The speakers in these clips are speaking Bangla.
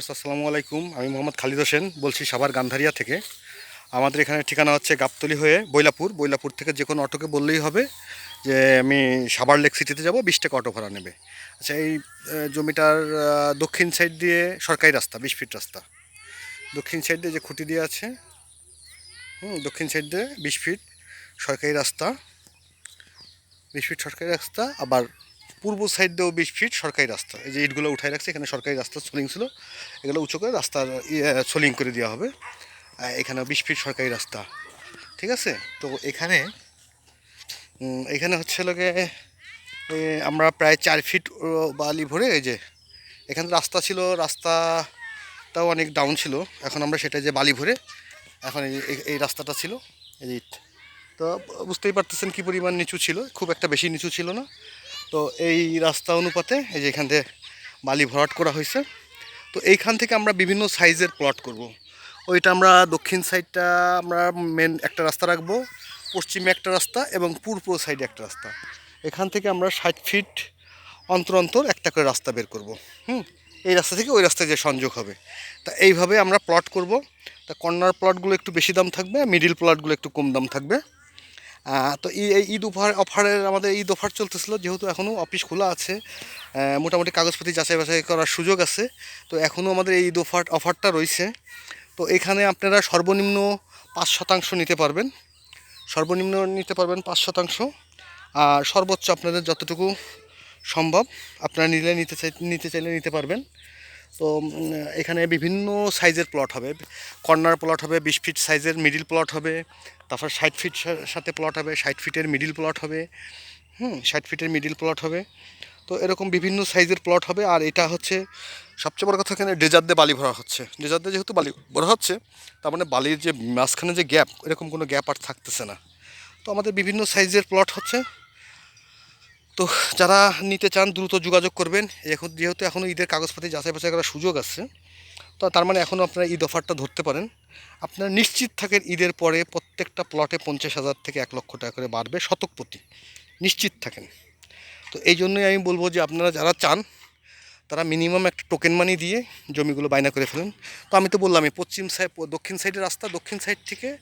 আসসালামু আলাইকুম। আমি মোহাম্মদ খালিদ হোসেন, বলছি সাভার গান্ধারিয়া থেকে। আমাদের এখানে ঠিকানা হচ্ছে গাবতলি হয়ে বৈলাপুর। বৈলাপুর থেকে যে কোনো অটোকে বললেই হবে যে, আমি সাভার লেক সিটিতে যাব, বিশ টাকা অটো ভাড়া নেবে। আচ্ছা এই জমিটার দক্ষিণ সাইড দিয়ে সরকারি রাস্তা, বিশ ফিট রাস্তা। দক্ষিণ সাইড দিয়ে যে খুঁটি দিয়ে আছে, হুম, দক্ষিণ সাইড দিয়ে বিশ ফিট সরকারি রাস্তা। বিশ ফিট সরকারি রাস্তা, আবার পূর্ব সাইড দিয়েও বিশ ফিট সরকারি রাস্তা। এই যে ইটগুলো উঠাই রাখছে, এখানে সরকারি রাস্তা সোলিং ছিল। এগুলো উঁচু করে রাস্তার সোলিং করে দেওয়া হবে। এখানে বিশ ফিট সরকারি রাস্তা। ঠিক আছে? তো এখানে এখানে হচ্ছে লোকে আমরা প্রায় চার ফিট বালি ভরে এই যে, এখানে রাস্তা ছিল, রাস্তাটাও অনেক ডাউন ছিল। এখন আমরা সেটা যে বালি ভরে, এখন এই রাস্তাটা ছিল, এই। তো বুঝতেই পারতেছেন কি পরিমাণ নিচু ছিল। খুব একটা বেশি নিচু ছিল না। তো এই রাস্তা অনুপাতে এই যে এখান থেকে বালি ভরাট করা হয়েছে, তো এইখান থেকে আমরা বিভিন্ন সাইজের প্লট করব। ওইটা আমরা দক্ষিণ সাইডটা আমরা মেন একটা রাস্তা রাখব, পশ্চিমে একটা রাস্তা এবং পূর্ব সাইডে একটা রাস্তা। এখান থেকে আমরা ষাট ফিট অন্তর অন্তর একটা করে রাস্তা বের করব। হুম, এই রাস্তা থেকে ওই রাস্তায় যে সংযোগ হবে। তা এইভাবে আমরা প্লট করব। তা কর্নার প্লটগুলো একটু বেশি দাম থাকবে মিডিল প্লটগুলো একটু কম দাম থাকবে। তো এই ঈদ অফার অফারের আমাদের ঈদ অফার চলতেছিল, যেহেতু এখনও অফিস খোলা আছে মোটামুটি কাগজপাতি যাচাই বাছাই করার সুযোগ আছে, তো এখনও আমাদের এই ঈদ অফার অফারটা রয়েছে। তো এখানে আপনারা সর্বনিম্ন পাঁচ শতাংশ নিতে পারবেন, সর্বনিম্ন নিতে পারবেন পাঁচ শতাংশ, আর সর্বোচ্চ আপনাদের যতটুকু সম্ভব আপনারা নিলে নিতে চাই নিতে চাইলে নিতে পারবেন। তো এখানে বিভিন্ন সাইজের প্লট হবে। কর্নার প্লট হবে, বিশ ফিট সাইজের মিডিল প্লট হবে, তারপর ষাট ফিট সাথে প্লট হবে, ষাট ফিটের মিডিল প্লট হবে, হুম, ষাট ফিটের মিডিল প্লট হবে। তো, এরকম বিভিন্ন সাইজের প্লট হবে, আর এটা হচ্ছে সবচেয়ে বড় কথা এখানে ডেজার দিয়ে বালি ভরা হচ্ছে। ডেজার দিয়ে যেহেতু বালি ভরা হচ্ছে, তার মানে বালির যে মাঝখানে যে গ্যাপ এরকম কোনো গ্যাপ আর থাকতেছে না। তো, আমাদের বিভিন্ন সাইজের প্লট হচ্ছে। তো যারা নিতে চান, দ্রুত যোগাযোগ করবেন। এখন যেহেতু এখনও ঈদের কাগজপাতি যাচাই বাছাই করার সুযোগ আছে, তো তার মানে এখনও আপনারা ঈদ অফারটা ধরতে পারেন। আপনারা নিশ্চিত থাকেন ঈদের পরে প্রত্যেকটা প্লটে পঞ্চাশ হাজার থেকে এক লক্ষ টাকা করে বাড়বে শতক প্রতি। নিশ্চিত থাকেন। তো এই জন্যই আমি বলব যে, আপনারা যারা চান, তারা মিনিমাম একটা টোকেন মানি দিয়ে জমিগুলো বায়না করে ফেলেন। তো আমি তো বললামই, পশ্চিম সাইড দক্ষিণ সাইডের রাস্তা, দক্ষিণ সাইড থেকে,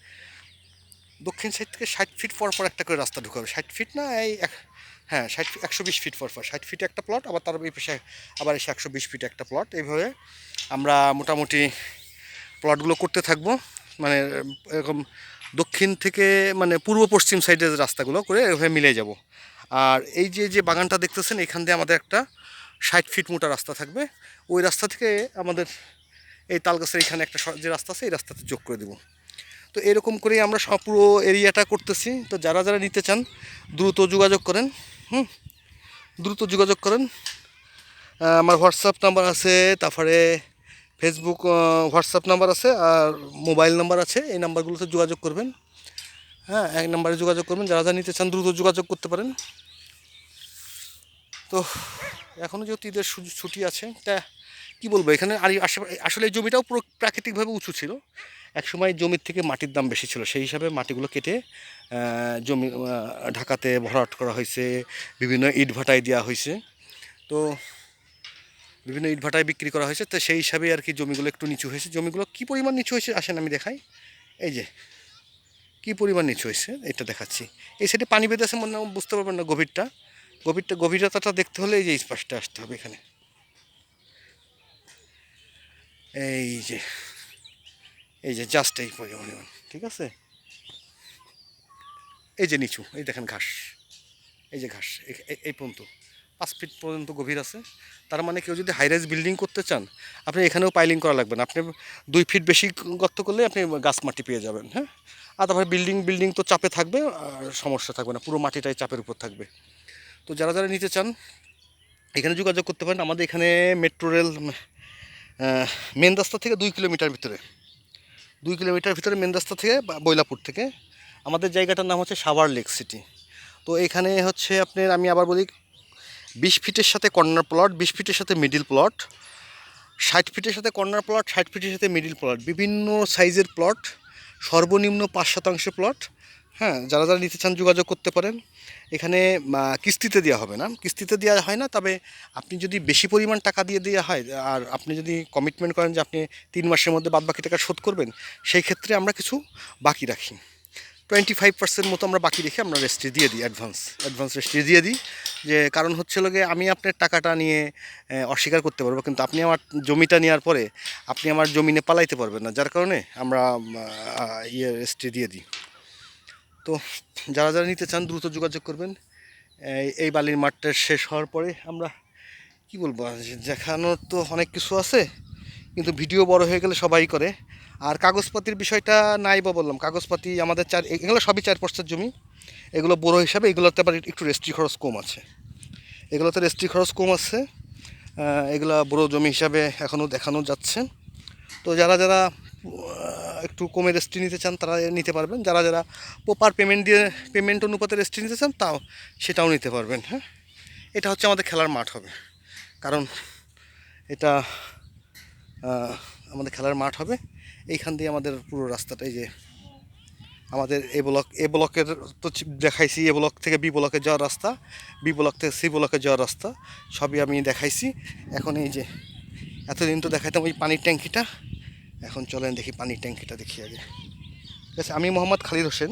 দক্ষিণ সাইড থেকে ষাট ফিট পর পর একটা করে রাস্তা ঢুকাবে। ষাট ফিট না, এই এক- হ্যাঁ ষাট একশো বিশ ফিট পর পর ষাট ফিট একটা প্লট আবার তার এই পাশে আবার এসে একশো বিশ ফিট একটা প্লট এইভাবে আমরা মোটামুটি প্লটগুলো করতে থাকব। মানে এরকম দক্ষিণ থেকে মানে পূর্ব পশ্চিম সাইডের রাস্তাগুলো করে এভাবে মিলে যাব। আর এই যে যে বাগানটা দেখতেছেন, এখান দিয়ে আমাদের একটা ষাট ফিট মোটা রাস্তা থাকবে। ওই রাস্তা থেকে আমাদের এই তালগাছের এখানে একটা যে রাস্তা আছে, এই রাস্তাতে যোগ করে দেবো। তো এরকম করেই আমরা পুরো এরিয়াটা করতেছি। তো যারা যারা নিতে চান, দ্রুত যোগাযোগ করেন। হুম। দ্রুত যোগাযোগ করেন। আমার হোয়াটসঅ্যাপ নাম্বার আছে, তারপরে ফেসবুক হোয়াটসঅ্যাপ নাম্বার আছে আর মোবাইল নাম্বার আছে, এই নাম্বারগুলোতে যোগাযোগ করবেন। হ্যাঁ এক নাম্বারে যোগাযোগ করবেন। যারা যা নিতে চান, দ্রুত যোগাযোগ করতে পারেন। তো এখনও যেহেতু ঈদের ছুটি আছে, তা কি বলব, এখানে আর আসলে এই জমিটাও পুরো প্রাকৃতিকভাবে উঁচু ছিল। একসময় জমির থেকে মাটির দাম বেশি ছিল, সেই হিসাবে মাটিগুলো কেটে জমি ঢাকাতে ভরাট করা হয়েছে, বিভিন্ন ইট ভাটায় দেওয়া হয়েছে। তো বিভিন্ন ইট ভাটায় বিক্রি করা হয়েছে, তো সেই হিসাবে আর কি জমিগুলো একটু নিচু হয়েছে। জমিগুলো কী পরিমাণ নিচু হয়েছে, আসেন আমি দেখাই। এই যে, কী পরিমাণ নিচু হয়েছে, এটা দেখাচ্ছি। এই সাইডে পানি বেঁধে আছে মনে বুঝতে পারবেন না গভীরটা। গভীরটা, গভীরতাটা দেখতে হলে এই যে এই পাশটা আসতে হবে এখানে। এই যে এই যে জাস্ট এই পরিমাণ ঠিক আছে? এই যে নিচু, এই দেখেন ঘাস, এই যে ঘাস, এই পর্যন্ত, পাঁচ ফিট পর্যন্ত গভীর আছে। তার মানে কেউ যদি হাইরাইজ বিল্ডিং করতে চান, আপনি এখানেও পাইলিং করা লাগবে না। আপনি দুই ফিট বেশি গর্ত করলে আপনি গাছ মাটি পেয়ে যাবেন হ্যাঁ? আর তারপরে বিল্ডিং বিল্ডিং তো চাপে থাকবে, আর সমস্যা থাকবে না, পুরো মাটিটাই চাপের উপর থাকবে। তো যারা যারা নিতে চান, এখানে যোগাযোগ করতে পারেন। আমাদের এখানে মেট্রো রেল মেন রাস্তা থেকে দুই কিলোমিটার ভিতরে। দুই কিলোমিটার ভিতরে মেন রাস্তা থেকে বৈলাপুর থেকে। আমাদের জায়গাটার নাম হচ্ছে সাভার লেক সিটি। তো এখানে হচ্ছে আপনার আমি আবার বলি, বিশ ফিটের সাথে কর্নার প্লট, বিশ ফিটের সাথে মিডিল প্লট ষাট ফিটের সাথে কর্নার প্লট, ষাট ফিটের সাথে মিডিল প্লট বিভিন্ন সাইজের প্লট সর্বনিম্ন পাঁচ শতাংশ প্লট হ্যাঁ যারা যারা নিতে চান যোগাযোগ করতে পারেন। এখানে কিস্তিতে দেওয়া হবে না। কিস্তিতে দেওয়া হয় না, তবে আপনি যদি বেশি পরিমাণ টাকা দিয়ে দেওয়া হয়, আর আপনি যদি কমিটমেন্ট করেন যে আপনি তিন মাসের মধ্যে বাদ বাকি টাকা শোধ করবেন, সেই ক্ষেত্রে আমরা কিছু বাকি রাখি। টোয়েন্টি ফাইভ পার্সেন্ট মতো আমরা বাকি রেখে আমরা রেস্ট্রি দিয়ে দিই অ্যাডভান্স অ্যাডভান্স রেস্ট্রি দিয়ে দিই। যে কারণ হচ্ছে লোকে আমি আপনার টাকাটা নিয়ে অস্বীকার করতে পারব, কিন্তু আপনি আমার জমিটা নেওয়ার পরে, আপনি আমার জমিনে পালাইতে পারবেন না। যার কারণে আমরা ইয়ে রেস্ট্রি দিয়ে দিই। তো যারা যারা নিতে চান দ্রুত যোগাযোগ করবেন। এই- বালির মাঠটা শেষ হওয়ার পরে আমরা কি বলব দেখানোর তো অনেক কিছু আছে, কিন্তু ভিডিও বড় হয়ে গেলে সবাই করে। আর কাগজপাতির বিষয়টা নাই বা বললাম, কাগজপাতি আমাদের চার, এগুলো সবই চার পাঁচটার জমি। এগুলো বড় হিসাবে এগুলোতে আবার একটু রেস্ট্রি খরচ কম আছে। এগুলোতে রেস্ট্রি খরচ কম আছে এগুলা বড় জমি হিসাবে এখনও দেখানো যাচ্ছে। তো যারা যারা একটু কমে রেস্ট্রি নিতে চান তারা নিতে পারবেন। যারা যারা প্রপার পেমেন্ট দিয়ে পেমেন্ট অনুপাতে রেস্ট্রি নিতে চান তাও সেটাও নিতে পারবেন হ্যাঁ? এটা হচ্ছে আমাদের খেলার মাঠ হবে। কারণ এটা আমাদের খেলার মাঠ হবে। এইখান দিয়ে আমাদের পুরো রাস্তাটা, এই যে আমাদের এ ব্লক এ ব্লকের তো দেখাইছি, এ ব্লক থেকে বি ব্লকে যাওয়ার রাস্তা, বি ব্লক থেকে সি ব্লকে যাওয়ার রাস্তা, সবই আমি দেখাইছি। এখন এই যে, এতদিন তো দেখাইতাম ওই পানির ট্যাঙ্কিটা। এখন চলেন দেখি পানির ট্যাঙ্কিটা দেখি আগে। ঠিক আছে আমি মোহাম্মদ খালিদ হোসেন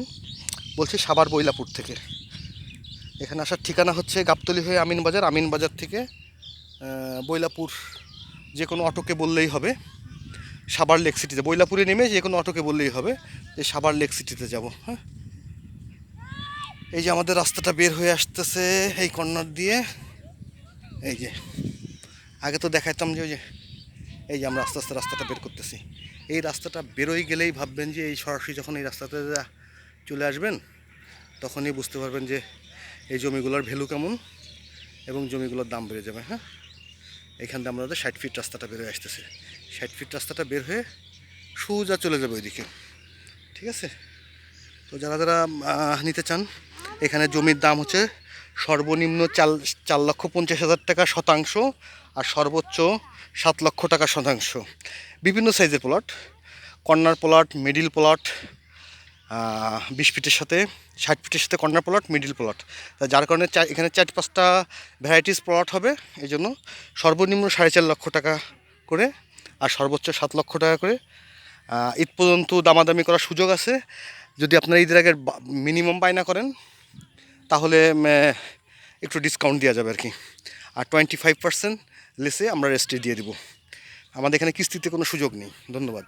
বলছি সাবার বৈলাপুর থেকে। এখানে আসার ঠিকানা হচ্ছে গাবতলি হয়ে আমিনবাজার আমিনবাজার থেকে আহ, বৈলাপুর যে কোনো অটোকে বললেই হবে। সাবার লেক সিটিতে বৈলাপুরে নেমে যে কোনো অটোকে বললেই হবে যে সাবার লেক সিটিতে যাব হ্যাঁ। এই যে আমাদের রাস্তাটা বের হয়ে আসতেছে এই কর্নার দিয়ে। এই যে আগে তো দেখাইতাম যে ওই যে এই যে আমরা আস্তে আস্তে রাস্তাটা বের করতেছি। এই রাস্তাটা বেরোই গেলেই ভাববেন যে এই সরাসরি যখন এই রাস্তাতে চলে আসবেন, তখনই বুঝতে পারবেন যে এই জমিগুলোর ভ্যালু কেমন এবং জমিগুলোর দাম বেড়ে যাবে হ্যাঁ? এখান থেকে আমাদের ষাট ফিট রাস্তাটা বের হয়ে আসতেছে। ষাট ফিট রাস্তাটা বের হয়ে সোজা চলে যাবে ওইদিকে, ঠিক আছে? তো যারা যারা নিতে চান, এখানে জমির দাম হচ্ছে সর্বনিম্ন চার চার লক্ষ পঞ্চাশ হাজার টাকা শতাংশ আর সর্বোচ্চ সাত লক্ষ টাকা শতাংশ। বিভিন্ন সাইজের plot, corner plot, middle plot বিশ ফিটের সাথে, ষাট ফিটের সাথে কর্নার প্লট, মিডিল প্লট। যার কারণে এখানে চার পাঁচটা ভ্যারাইটিস প্লট হবে এই জন্য সর্বনিম্ন সাড়ে চার লক্ষ টাকা করে আর সর্বোচ্চ সাত লক্ষ টাকা করে। ঈদ পর্যন্ত দামাদামি করার সুযোগ আছে। যদি আপনারা ঈদের আগে মিনিমাম বায়না করেন তাহলে একটু ডিসকাউন্ট দেওয়া যাবে আর কি আর টোয়েন্টি ফাইভ পার্সেন্ট লেসে আমরা রেস্টে দিয়ে দেবো। আমাদের এখানে কিস্তিতে কোনো সুযোগ নেই। ধন্যবাদ।